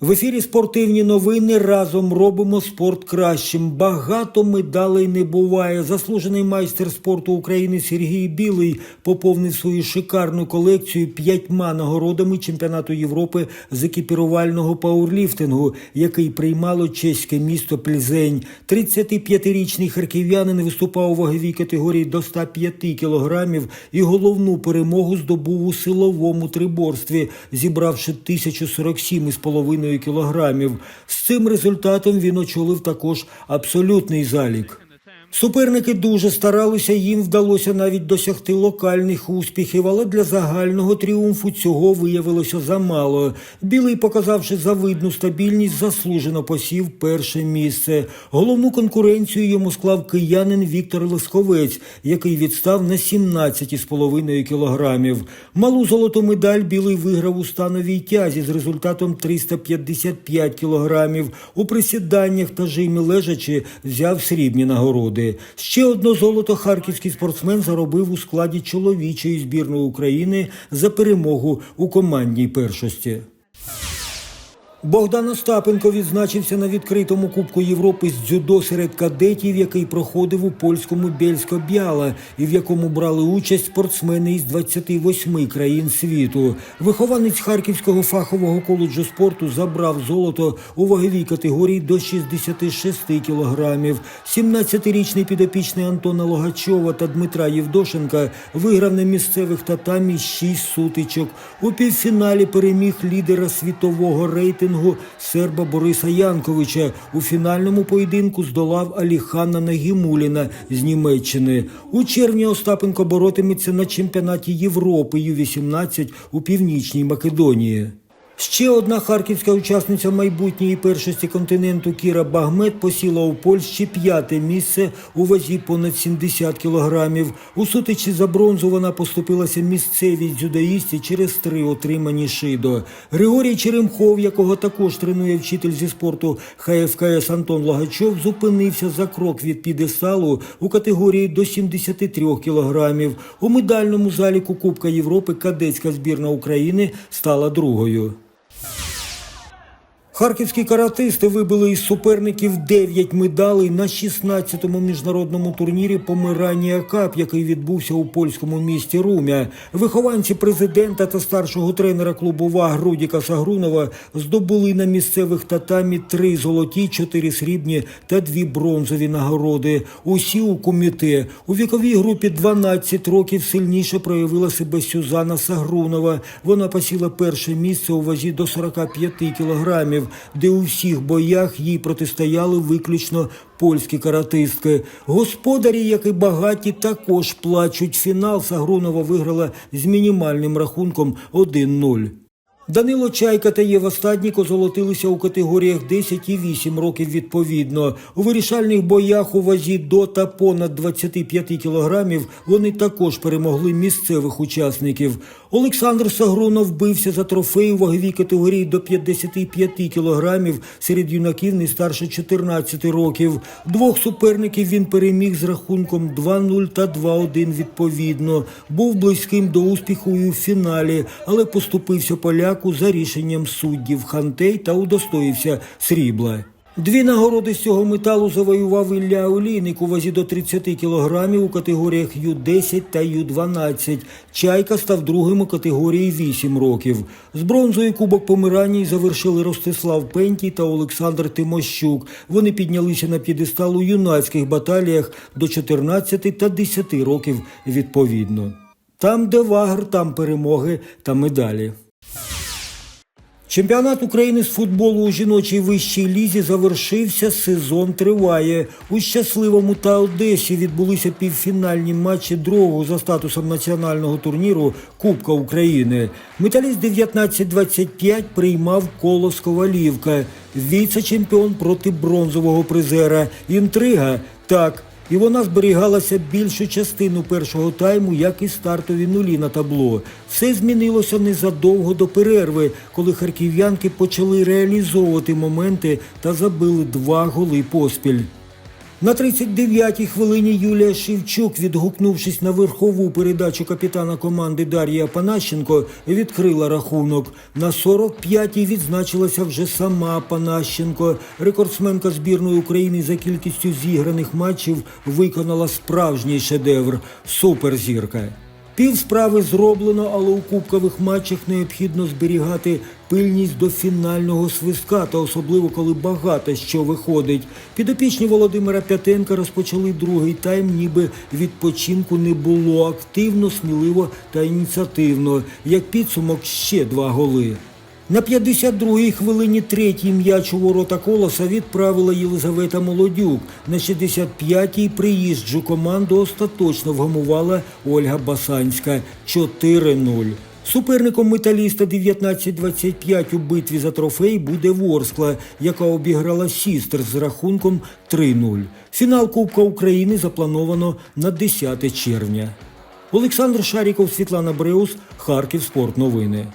В ефірі спортивні новини разом робимо спорт кращим. Багато медалей не буває. Заслужений майстер спорту України Сергій Білий поповнив свою шикарну колекцію п'ятьма нагородами чемпіонату Європи з екіпірувального пауерліфтингу, який приймало чеське місто Пльзень. 35-річний харків'янин виступав у ваговій категорії до 105 кілограмів і головну перемогу здобув у силовому триборстві, зібравши 1047,5 кілограмів. З цим результатом він очолив також абсолютний залік. Суперники дуже старалися, їм вдалося навіть досягти локальних успіхів, але для загального тріумфу цього виявилося замало. Білий, показавши завидну стабільність, заслужено посів перше місце. Головну конкуренцію йому склав киянин Віктор Лисковець, який відстав на 17,5 кілограмів. Малу золоту медаль білий виграв у становій тязі з результатом 355 кілограмів. У присіданнях та жимі лежачи взяв срібні нагороди. Ще одно золото харківський спортсмен заробив у складі чоловічої збірної України за перемогу у командній першості. Богдан Остапенко відзначився на відкритому Кубку Європи з дзюдо серед кадетів, який проходив у польському Бєльсько-Бяла і в якому брали участь спортсмени із 28 країн світу. Вихованець Харківського фахового коледжу спорту забрав золото у ваговій категорії до 66 кілограмів. 17-річний підопічний Антона Логачова та Дмитра Євдошенка виграв на місцевих татамі 6 сутичок. У півфіналі переміг лідера світового рейтингу серба Бориса Янковича. У фінальному поєдинку здолав Аліхана Нагімуліна з Німеччини. У червні Остапенко боротиметься на чемпіонаті Європи Ю-18 у Північній Македонії. Ще одна харківська учасниця майбутньої першості континенту Кіра Багмет посіла у Польщі п'яте місце у вазі понад 70 кілограмів. У сутичці за бронзу вона поступилася місцевій дзюдоїсті через три отримані шидо. Григорій Черемхов, якого також тренує вчитель зі спорту ХФКС Антон Лагачов, зупинився за крок від підесталу у категорії до 73 кілограмів. У медальному заліку Кубка Європи кадетська збірна України стала другою. Харківські каратисти вибили із суперників 9 медалей на 16-му міжнародному турнірі Помиранія Кап, який відбувся у польському місті Румя. Вихованці президента та старшого тренера клубу ВАГ Рудіка Сагрунова здобули на місцевих татамі три золоті, чотири срібні та дві бронзові нагороди. Усі у коміте. У віковій групі 12 років сильніше проявила себе Сюзана Сагрунова. Вона посіла перше місце у вазі до 45 кілограмів де у всіх боях їй протистояли виключно польські каратистки. Господарі, як і багаті, також плачуть. Фінал Сагрунова виграла з мінімальним рахунком 1-0. Данило Чайка та Єва Стадніко золотилися у категоріях 10 і 8 років відповідно. У вирішальних боях у вазі до та понад 25 кілограмів вони також перемогли місцевих учасників. Олександр Сагрунов бився за трофей у ваговій категорії до 55 кілограмів серед юнаків не старше 14 років. Двох суперників він переміг з рахунком 2-0 та 2-1 відповідно. Був близьким до успіху і у фіналі, але поступився поляку за рішенням суддів Хантей та удостоївся срібла. Дві нагороди з цього металу завоював Ілля Олійник у вазі до 30 кілограмів у категоріях Ю-10 та Ю-12. Чайка став другим у категорії 8 років. З бронзою Кубок Помираній завершили Ростислав Пентій та Олександр Тимощук. Вони піднялися на п'єдестал у юнацьких баталіях до 14 та 10 років відповідно. Там, де вагр, там перемоги та медалі. Чемпіонат України з футболу у жіночій вищій лізі завершився. Сезон триває. У щасливому та Одесі відбулися півфінальні матчі другого за статусом національного турніру Кубка України. Металіст 19-25 приймав колос Ковалівка. Віце-чемпіон проти бронзового призера. Інтрига так. І вона зберігалася більшу частину першого тайму, як і стартові нулі на табло. Все змінилося незадовго до перерви, коли харків'янки почали реалізовувати моменти та забили два голи поспіль. На 39-й хвилині Юлія Шевчук, відгукнувшись на верхову передачу капітана команди Дар'я Панащенко, відкрила рахунок. На 45-й відзначилася вже сама Панащенко. Рекордсменка збірної України за кількістю зіграних матчів виконала справжній шедевр суперзірка. Пів справи зроблено, але у кубкових матчах необхідно зберігати пильність до фінального свистка, та особливо коли багато що виходить. Підопічні Володимира П'ятенка розпочали другий тайм, ніби відпочинку не було активно, сміливо та ініціативно. Як підсумок ще два голи. На 52-й хвилині третій м'яч у ворота колоса відправила Єлизавета Молодюк. На 65-й приїжджу команду остаточно вгамувала Ольга Басанська 4-0. Суперником металіста 19-25 у битві за трофей буде Ворскла, яка обіграла Сістер з рахунком 3-0. Фінал Кубка України заплановано на 10 червня. Олександр Шаріков, Світлана Бреус, Харків Спорт Новини.